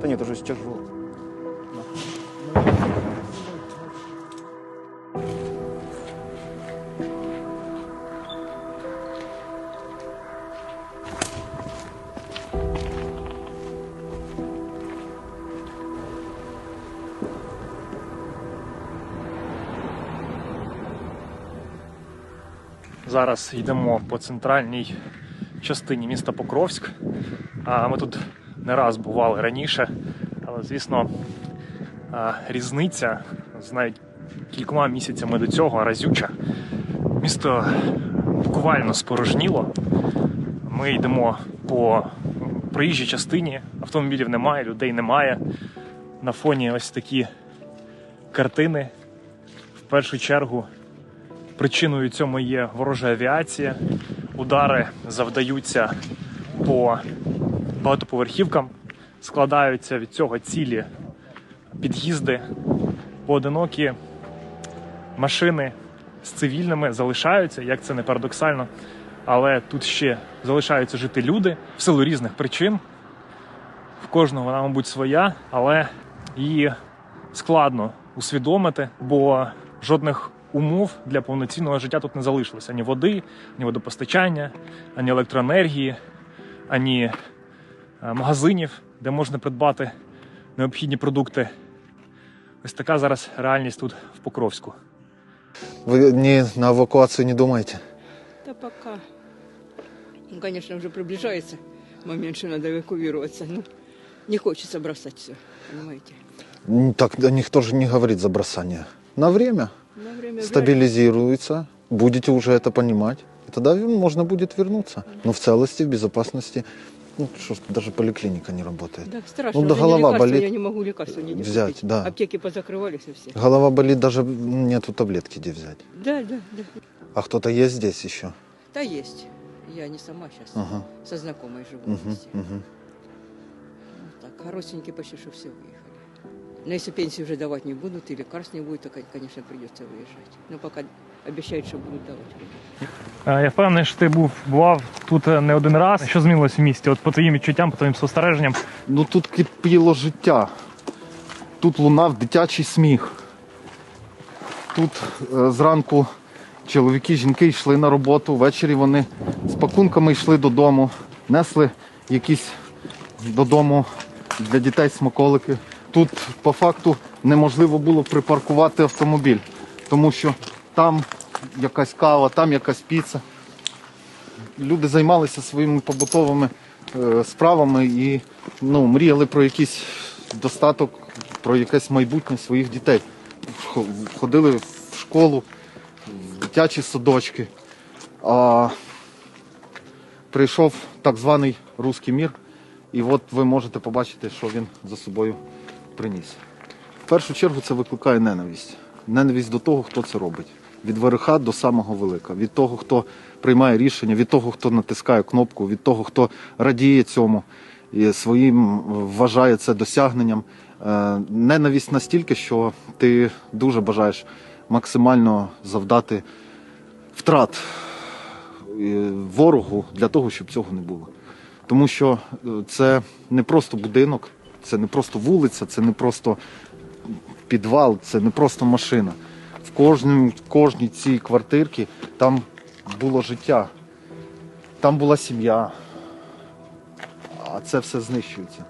Та ні, щось тяжело. Зараз йдемо по центральній частині міста Покровськ. А Ми тут не раз бували раніше, але звісно, різниця з навіть кількома місяцями до цього разюча. Місто буквально спорожніло. Ми йдемо по проїжджій частині, автомобілів немає, людей немає. На фоні ось такі картини. В першу чергу Причиною цьому є ворожа авіація. Удари завдаються по багатоповерхівкам, складаються від цього цілі під'їзди, поодинокі машини з цивільними залишаються, як це не парадоксально. Але тут ще залишаються жити люди в силу різних причин. В кожного вона, мабуть, своя, але її складно усвідомити, бо жодних умов для повноцінного життя тут не залишилося: ані води, ані водопостачання, ані електроенергії, ані магазинів, де можна придбати необхідні продукти. Ось така зараз реальність тут в Покровську. Вы не на эвакуацию не думаете? Да пока. Ну, конечно, уже приближается момент, что надо эвакуироваться. Ну, не хочется бросать все, понимаете. М, Так да никто же не говорит за бросание. На время На время стабилизируется, будете уже это понимать. И тогда можно будет вернуться. Но в целости, в безопасности. Ну что ж, даже поликлиника не работает. Да, страшно. Ну, да голова болит. Я не могу лекарства не Взять, купить. да. Аптеки позакрывались и все. Голова болит, даже нету таблетки где взять. Да, да, да. А кто-то есть здесь еще? Да, есть. Я не сама сейчас. Ага. Со знакомой живу угу, вместе. Угу. Вот так. А родственники почти что все выехали. Но если пенсии уже давать не будут, и лекарств не будет, то, конечно, придется выезжать. Но пока обещают, что будут давать. Е, Я впевнений, що ти був бував тут е, не один раз. Що змінилось в місті? От по твоїм відчуттям, по твоїм спостереженням. Ну тут кипіло життя. Тут лунав дитячий сміх. Тут е, зранку чоловіки, жінки йшли на роботу, ввечері вони з пакунками йшли додому, несли якісь додому для дітей смаколики. Тут по факту неможливо було припаркувати автомобіль, тому що там якась кава, там якась піца. Люди займалися своїми побутовими е, справами і ну, мріяли про якийсь достаток, про якесь майбутнє своїх дітей. Ходили в школу, в дитячі садочки. А прийшов так званий руський мір, і от ви можете побачити, що він за собою приніс. В першу чергу це викликає ненависть. Ненависть до того, хто це робить. Від верха до самого велика, від того, хто приймає рішення, від того, хто натискає кнопку, від того, хто радіє цьому і своїм вважає це досягненням. Е, Ненависть настільки, що ти дуже бажаєш максимально завдати втрат е, ворогу для того, щоб цього не було. Тому що е, це не просто будинок, це не просто вулиця, це не просто підвал, це не просто машина. В кожній, кожній цій квартирці там було життя, там була сім'я, а це все знищується.